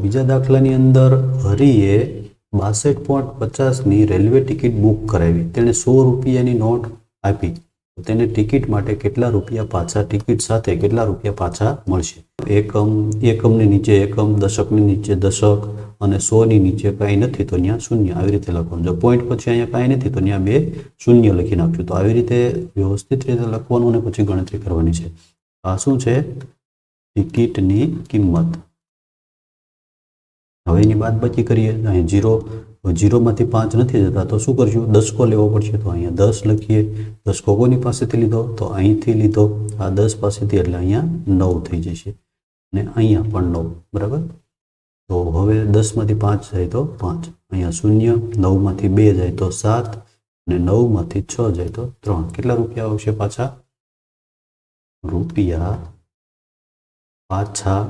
બીજા દાખલાની અંદર હરિએ બાસઠ પોઈન્ટ પચાસની રેલવે ટિકિટ બુક કરાવી. તેણે સો રૂપિયાની નોટ આપી. તેને ટિકિટ માટે કેટલા રૂપિયા પાછા, ટિકિટ સાથે કેટલા રૂપિયા પાછા મળશે? એકમ, એકમની નીચે એકમ, દશકની નીચે દશક અને સોની નીચે કાંઈ નથી, તો ત્યાં શૂન્ય. આવી રીતે લખવાનું. જો પોઈન્ટ પછી અહીંયા કાંઈ નથી, તો ત્યાં બે શૂન્ય લખી નાખશું તો આવી રીતે વ્યવસ્થિત રીતે લખવાનું અને પછી ગણતરી કરવાની છે. આ શું છે? ટિકિટની કિંમત. હવે એની બાદ બાકી કરીએ અહીં જીરો જીરોમાંથી પાંચ નથી જતા, તો શું કરશું? દસકો લેવો પડશે. તો અહીંયા દસ લખીએ. દસકો કોની પાસેથી લીધો? તો અહીંથી લીધો. આ દસ પાસેથી એટલે અહીંયા નવ થઈ જશે. અને અહીંયા પણ નવ. બરાબર? તો હવે દસમાંથી પાંચ જાય તો પાંચ. અહીંયા શૂન્ય, નવમાંથી બે જાય તો સાત અને નવમાંથી છ જાય તો ત્રણ. કેટલા રૂપિયા આવશે પાછા? રૂપિયા પાછા